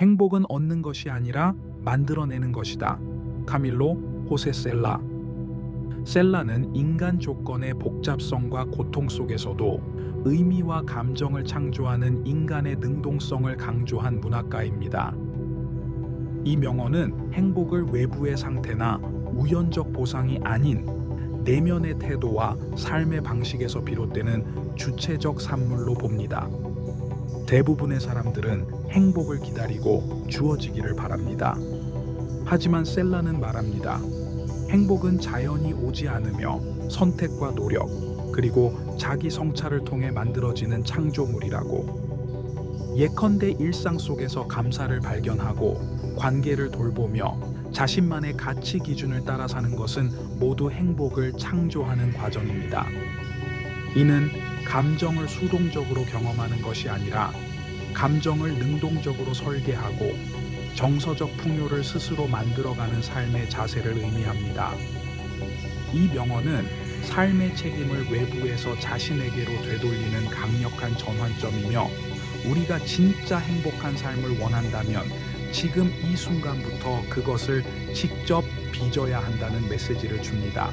행복은 얻는 것이 아니라 만들어내는 것이다. 카밀로 호세 셀라. 셀라는 인간 조건의 복잡성과 고통 속에서도 의미와 감정을 창조하는 인간의 능동성을 강조한 문학가입니다. 이 명언은 행복을 외부의 상태나 우연적 보상이 아닌 내면의 태도와 삶의 방식에서 비롯되는 주체적 산물로 봅니다. 대부분의 사람들은 행복을 기다리고 주어지기를 바랍니다. 하지만 셀라는 말합니다. 행복은 자연히 오지 않으며 선택과 노력, 그리고 자기 성찰을 통해 만들어지는 창조물이라고. 예컨대 일상 속에서 감사를 발견하고 관계를 돌보며 자신만의 가치 기준을 따라 사는 것은 모두 행복을 창조하는 과정입니다. 이는 감정을 수동적으로 경험하는 것이 아니라 감정을 능동적으로 설계하고 정서적 풍요를 스스로 만들어가는 삶의 자세를 의미합니다. 이 명언은 삶의 책임을 외부에서 자신에게로 되돌리는 강력한 전환점이며 우리가 진짜 행복한 삶을 원한다면 지금 이 순간부터 그것을 직접 빚어야 한다는 메시지를 줍니다.